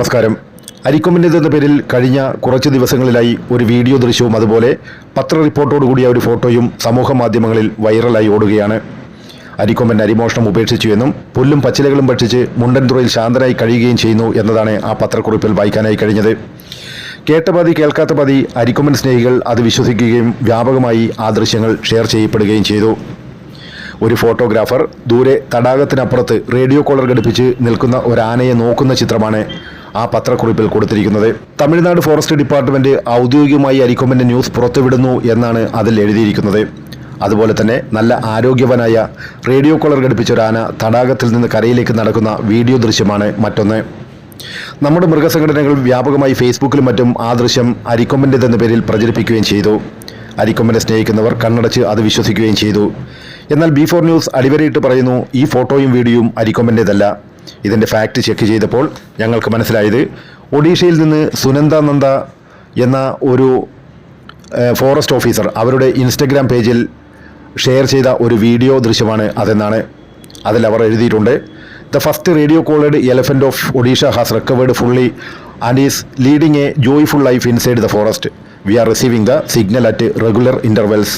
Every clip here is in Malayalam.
നമസ്കാരം. അരിക്കൊമ്പിന്റെ എന്ന പേരിൽ കഴിഞ്ഞ കുറച്ച് ദിവസങ്ങളിലായി ഒരു വീഡിയോ ദൃശ്യവും അതുപോലെ പത്ര റിപ്പോർട്ടോട് കൂടിയ ഒരു ഫോട്ടോയും സമൂഹ മാധ്യമങ്ങളിൽ വൈറലായി ഓടുകയാണ്. അരിക്കൊമ്പൻ അരിമോഷണം ഉപേക്ഷിച്ചു എന്നും പുല്ലും പച്ചിലകളും ഭക്ഷിച്ച് മുണ്ടൻതുറയിൽ ശാന്തനായി കഴിയുകയും ചെയ്യുന്നു എന്നതാണ് ആ പത്രക്കുറിപ്പിൽ വായിക്കാനായി കഴിഞ്ഞത്. കേട്ട പതി കേൾക്കാത്ത പതി അരിക്കൊമ്പൻ സ്നേഹികൾ അത് വിശ്വസിക്കുകയും വ്യാപകമായി ആ ദൃശ്യങ്ങൾ ഷെയർ ചെയ്യപ്പെടുകയും ചെയ്തു. ഒരു ഫോട്ടോഗ്രാഫർ ദൂരെ തടാകത്തിനപ്പുറത്ത് റേഡിയോ കോളർ ഘടിപ്പിച്ച് നിൽക്കുന്ന ഒരു ആനയെ നോക്കുന്ന ചിത്രമാണ് ആ പത്രക്കുറിപ്പിൽ കൊടുത്തിരിക്കുന്നത്. തമിഴ്നാട് ഫോറസ്റ്റ് ഡിപ്പാർട്ട്മെന്റ് ഔദ്യോഗികമായി അരിക്കൊമ്പന്റെ ന്യൂസ് പുറത്തുവിടുന്നു എന്നാണ് അതിൽ എഴുതിയിരിക്കുന്നത്. അതുപോലെ തന്നെ നല്ല ആരോഗ്യവനായ റേഡിയോ കോളർ ഘടിപ്പിച്ച ഒരു ആന തടാകത്തിൽ നിന്ന് കരയിലേക്ക് നടക്കുന്ന വീഡിയോ ദൃശ്യമാണ് മറ്റൊന്ന്. നമ്മുടെ മൃഗസംഘടനകൾ വ്യാപകമായി ഫേസ്ബുക്കിലും മറ്റും ആ ദൃശ്യം അരിക്കൊമ്പന്റെതെന്ന പേരിൽ പ്രചരിപ്പിക്കുകയും ചെയ്തു. അരിക്കൊമ്പനെ സ്നേഹിക്കുന്നവർ കണ്ണടച്ച് അത് വിശ്വസിക്കുകയും ചെയ്തു. എന്നാൽ ബി ഫോർ ന്യൂസ് അടിവരയിട്ട് പറയുന്നു ഈ ഫോട്ടോയും വീഡിയോയും അരിക്കൊമ്പന്റേതല്ല ഇതിന്റെ ഫാക്ട് ചെക്ക് ചെയ്തപ്പോൾ ഞങ്ങൾക്ക് മനസ്സിലായത് ഒഡീഷയിൽ നിന്ന് സുനന്ദ നന്ദ എന്ന ഒരു ഫോറസ്റ്റ് ഓഫീസർ അവരുടെ ഇൻസ്റ്റഗ്രാം പേജിൽ ഷെയർ ചെയ്ത ഒരു വീഡിയോ ദൃശ്യമാണ് അതെന്നാണ് അതിൽ അവർ എഴുതിയിട്ടുണ്ട്. The first radio collared elephant of Odisha has recovered fully and is leading a joyful life inside the forest we are receiving the signal at regular intervals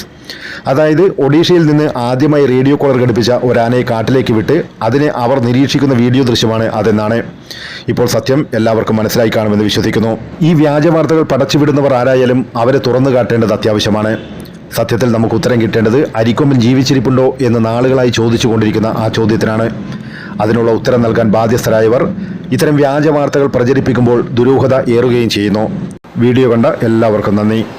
അതായത് ഒഡീഷയിൽ നിന്ന് ആദ്യമായി റേഡിയോ കോളർ ഘടിപ്പിച്ച ഒരാനയെ കാട്ടിലേക്ക് വിട്ട് അതിനെ അവർ നിരീക്ഷിക്കുന്ന വീഡിയോ ദൃശ്യമാണ് അതെന്നാണ്. ഇപ്പോൾ സത്യം എല്ലാവർക്കും മനസ്സിലായി കാണുമെന്ന് വിശ്വസിക്കുന്നു. ഈ വ്യാജ വാർത്തകൾ പടച്ചുവിടുന്നവർ ആരായാലും അവരെ തുറന്നു കാട്ടേണ്ടത് അത്യാവശ്യമാണ്. സത്യത്തിൽ നമുക്ക് ഉത്തരം കിട്ടേണ്ടത് അരിക്കൊമ്പൻ ജീവിച്ചിരിപ്പുണ്ടോ എന്ന് നാളുകളായി ചോദിച്ചു കൊണ്ടിരിക്കുന്ന ആ ചോദ്യത്തിനാണ്. അതിനുള്ള ഉത്തരം നൽകാൻ ബാധ്യസ്ഥരായവർ ഇത്തരം വ്യാജ വാർത്തകൾ പ്രചരിപ്പിക്കുമ്പോൾ ദുരൂഹത ഏറുകയും ചെയ്യുന്നു. വീഡിയോ കണ്ട എല്ലാവർക്കും നന്ദി.